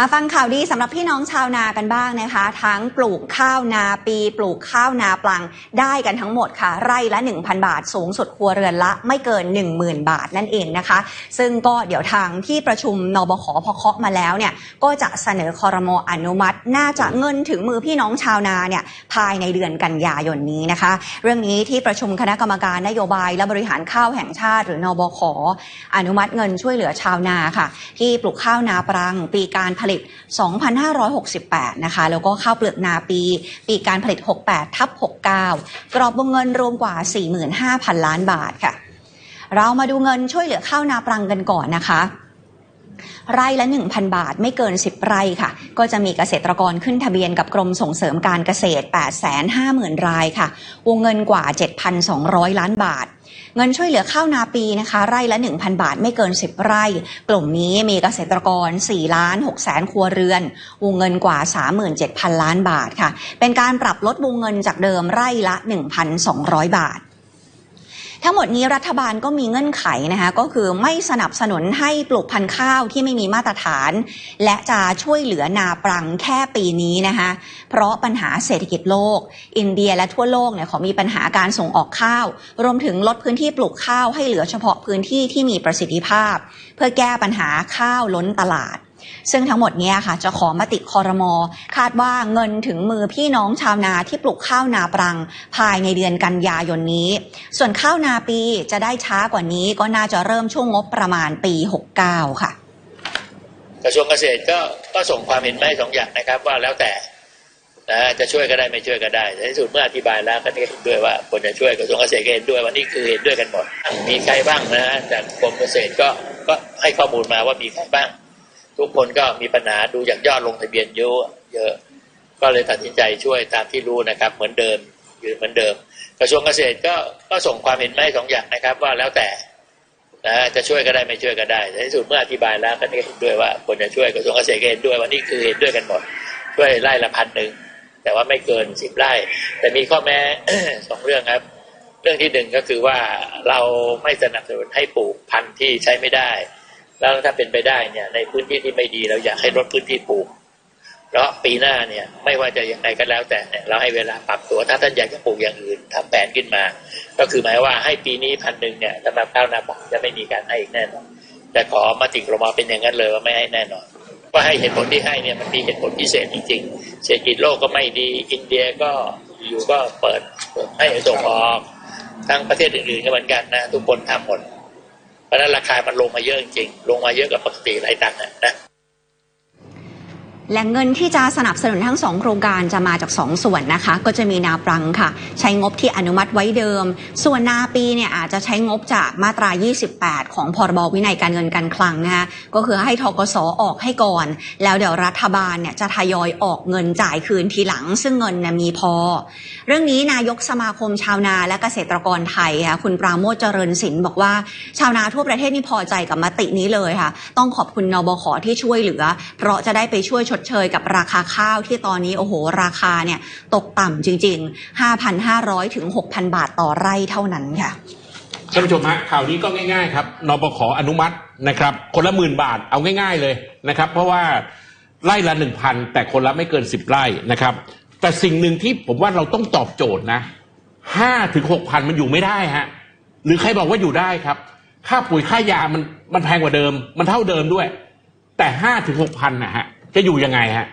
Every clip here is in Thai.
มาฟังข่าวดีสำหรับพี่น้องชาวนากันบ้างนะคะ ทั้งปลูกข้าวนาปี ปลูกข้าวนาปลังได้กันทั้งหมดค่ะ ไร่ละ 1,000 บาท สูงสุดครัวเรือนละไม่เกิน 10,000 บาทนั่นเองนะคะ ซึ่งก็เดี๋ยวทางที่ประชุมนบขพอเคาะมาแล้วเนี่ยก็จะเสนอคอรมออนุมัติ น่าจะเงินถึงมือพี่น้องชาวนาเนี่ยภายในเดือนกันยายนนี้นะคะ เรื่องนี้ที่ประชุมคณะกรรมการนโยบายและบริหารข้าวแห่งชาติ หรือนบขอนุมัติเงินช่วยเหลือชาวนาค่ะ ที่ปลูกข้าวนาปรังปีการผลิต 2,568 นะคะ แล้วก็ข้าวเปลือกนาปี ปีการผลิต 68 ทับ 69 กรอบวงเงินรวมกว่า 45,000 ล้านบาทค่ะ เรามาดูเงินช่วยเหลือข้าวนาปรังกันก่อนนะคะไร่ละ 1,000 บาทไม่เกิน 10 ไร่ค่ะ ก็จะมีเกษตรกรขึ้นทะเบียนกับกรมส่งเสริมการเกษตร 850,000 รายค่ะ วงเงินกว่า 7,200 ล้านบาท เงินช่วยเหลือข้าวนาปีนะคะ ไร่ละ 1,000 บาทไม่เกิน 10 ไร่ กลุ่มนี้มีเกษตรกร4ล้าน6แสนครัวเรือน วงเงินกว่า 37,000 ล้านบาทค่ะ เป็นการปรับลดวงเงินจากเดิมไร่ละ 1,200 บาท ทั้งหมดนี้รัฐบาลก็มีเงื่อนไขนะคะก็คือไม่สนับสนุนให้ปลูกพันธุ์ข้าวที่ไม่มีมาตรฐาน และจะช่วยเหลือนาปรังแค่ปีนี้นะคะเพราะปัญหาเศรษฐกิจโลก อินเดียและทั่วโลกเนี่ยเขามีปัญหาการส่งออกข้าว รวมถึงลดพื้นที่ปลูกข้าวให้เหลือเฉพาะพื้นที่ที่มีประสิทธิภาพ เพื่อแก้ปัญหาข้าวล้นตลาด ซึ่งทั้งหมดนี้ค่ะจะขอมติคอรมอคาดว่าเงินถึงมือพี่น้องชาวนาที่ปลูกข้าวนาปรัง ภายในเดือนกันยายนนี้ ส่วนข้าวนาปีจะได้ช้ากว่านี้ก็น่าจะเริ่มช่วงงบประมาณปี 69 ค่ะ กระทรวงเกษตรก็ก็ส่งความเห็นมาให้สองอย่างนะครับ ว่าแล้วแต่นะจะช่วยก็ได้ไม่ช่วยก็ได้ในที่สุดเมื่ออธิบายแล้วก็เห็นด้วยว่าควรจะช่วยกระทรวงเกษตรก็เห็นด้วยว่านี่คือเห็นด้วยกันหมดมีใครบ้างนะจากกรมเกษตรก็ก็ให้ข้อมูลมาว่ามีใครบ้าง ทุกคนก็มีปัญหาดูจากยอดลงทะเบียนเยอะเยอะ ก็เลยตัดสินใจช่วยตามที่รู้นะครับ เหมือนเดิมอยู่เหมือนเดิม กระทรวงเกษตรก็ก็ส่งความเห็นไมาให้สองอย่างนะครับ ว่าแล้วแต่นะจะช่วยก็ได้ไม่ช่วยก็ได้ในที่สุดเมื่ออธิบายแล้วก็เห็นด้วยว่าควรจะช่วยกระทรวงเกษตรก็เห็นด้วยว่านี่คือเห็นด้วยกันหมดช่วยไร่ละพันหนึ่งแต่ว่าไม่เกินสิบไร่ แต่มีข้อแม้สองเรื่องครับ เรื่องที่หนึ่งก็คือว่าเราไม่สนับสนุนให้ปลูกพันธุ์ที่ใช้ไม่ได้ แล้วถ้าเป็นไปได้เนี่ย ในพื้นที่ที่ไม่ดีเราอยากให้ลดพื้นที่ปลูก เพราะปีหน้าเนี่ย ไม่ว่าจะยังไงก็แล้วแต่เนี่ยเราให้เวลาปรับตัว ถ้าท่านอยากจะปลูกอย่างอื่นทำแผนขึ้นมา ก็คือหมายว่าให้ปีนี้พันหนึ่งเนี่ยสำหรับข้าวนาปักจะไม่มีการให้อีกแน่นอนแต่ขอมาติกลงมาเป็นอย่างนั้นเลยว่าไม่ให้แน่นอนว่าให้เหตุผลที่ให้เนี่ยมันมีเหตุผลพิเศษจริงๆเศรษฐกิจโลกก็ไม่ดีอินเดียก็อยู่ก็เปิดเปิดให้ส่งออกทั้งประเทศอื่นๆก็เหมือนกันนะทุกคนทำหมด มันลงมาเยอะจริงๆลงมาเยอะกว่าปกติหลายตังค์อะนะ แล่งเงินที่จะสนับสนุนทั้งสองโครงการจะมาจากสองส่วนนะคะ ก็จะมีนาปรังค่ะ ใช้งบที่อนุมัติไว้เดิม ส่วนนาปีเนี่ยอาจจะใช้งบจากมาตรา 28 ของพรบวินัยการเงินการคลังนะคะก็คือให้ทกสออกให้ก่อน แล้วเดี๋ยวรัฐบาลเนี่ยจะทยอยออกเงินจ่ายคืนทีหลัง ซึ่งเงินมีพอ เรื่องนี้นายกสมาคมชาวนาและเกษตรกรไทยค่ะคุณปราโมทเจริญศิลป์บอกว่า ชาวนาทั่วประเทศนี่พอใจกับมตินี้เลยค่ะ ต้องขอบคุณนบขที่ช่วยเหลือ เพราะจะได้ไปช่วยชดเชยกับราคาข้าวที่ตอนนี้โอ้โห ราคาเนี่ยตกต่ำจริง ๆ 5,500 ถึง 6,000 บาทต่อไร่เท่านั้นค่ะท่านผู้ชมฮะข่าวนี้ก็ง่ายๆครับนบขอนุมัตินะครับ คนละหมื่นบาทเอาง่าย ๆเลยนะครับ เพราะว่าไร่ละหนึ่งพันแต่คนละไม่เกินสิบไร่นะครับ แต่สิ่งหนึ่งที่ผมว่าเราต้องตอบโจทย์นะห้าถึงหกพันมันอยู่ไม่ได้ฮะหรือใครบอกว่าอยู่ได้ครับ ค่าปุ๋ยค่ายามันมันแพงกว่าเดิม มันเท่าเดิมด้วย แต่ห้าถึงหกพันนะฮะ จะอยู่ยังไงฮะ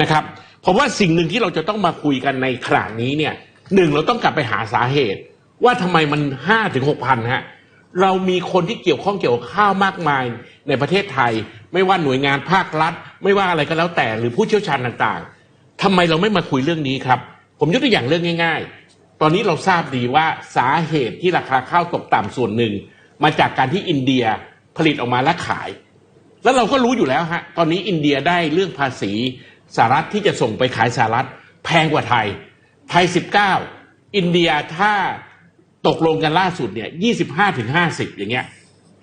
นะครับผมว่าสิ่งหนึ่งที่เราจะต้องมาคุยกันในขณะนี้เนี่ยหนึ่งเราต้องกลับไปหาสาเหตุ ว่าทำไมมันห้าถึงหกพันฮะเรามีคนที่เกี่ยวข้องเกี่ยวกับข้าวมากมายในประเทศไทย ไม่ว่าหน่วยงานภาครัฐ ไม่ว่าอะไรก็แล้วแต่หรือผู้เชี่ยวชาญต่างๆทำไมเราไม่มาคุยเรื่องนี้ครับ ผมยกตัวอย่างเรื่องง่าย ๆ ตอนนี้เราทราบดีว่าสาเหตุที่ราคาข้าวตกต่ำส่วนหนึ่ง มาจากการที่อินเดียผลิตออกมาและขาย แล้วเราก็รู้อยู่แล้วฮะ ตอนนี้อินเดียได้เรื่องภาษีสหรัฐที่จะส่งไปขายสหรัฐแพงกว่าไทย ไทย 19 อินเดียถ้าตกลงกันล่าสุดเนี่ย25ถึง50 อย่างเงี้ย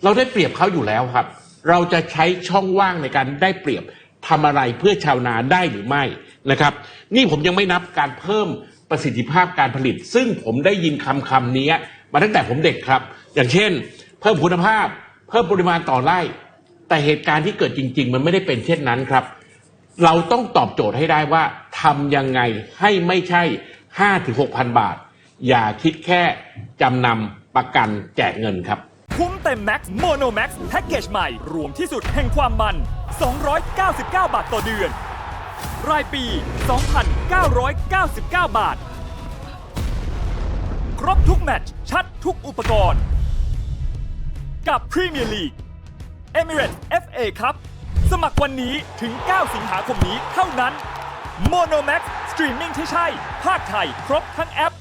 เราได้เปรียบเขาอยู่แล้วครับ เราจะใช้ช่องว่างในการได้เปรียบทำอะไรเพื่อชาวนาได้หรือไม่นะครับ นี่ผมยังไม่นับการเพิ่มประสิทธิภาพการผลิต ซึ่งผมได้ยินคำคำนี้มาตั้งแต่ผมเด็กครับ อย่างเช่น เพิ่มคุณภาพ เพิ่มปริมาณต่อไร่ แต่เหตุการณ์ที่เกิดจริง ๆ มันไม่ได้เป็นเช่นนั้นครับ เราต้องตอบโจทย์ให้ได้ว่าทำยังไงให้ไม่ใช่ห้าถึงหกพันบาท อย่าคิดแค่จำนำประกันแจกเงินครับ คุ้มเต็มแม็กซ์โมโนแม็กซ์แพ็กเกจใหม่ รวมที่สุดแห่งความมัน 299 บาทต่อเดือน รายปี 2,999 บาท ครบทุกแมตช์ชัดทุกอุปกรณ์ กับพรีเมียร์ลีก Emirates FA ครับ สมัครวันนี้ถึง 9 สิงหาคมนี้เท่านั้น Monomax สตรีมมิ่งที่ใช่ภาคไทย ครบทั้งแอป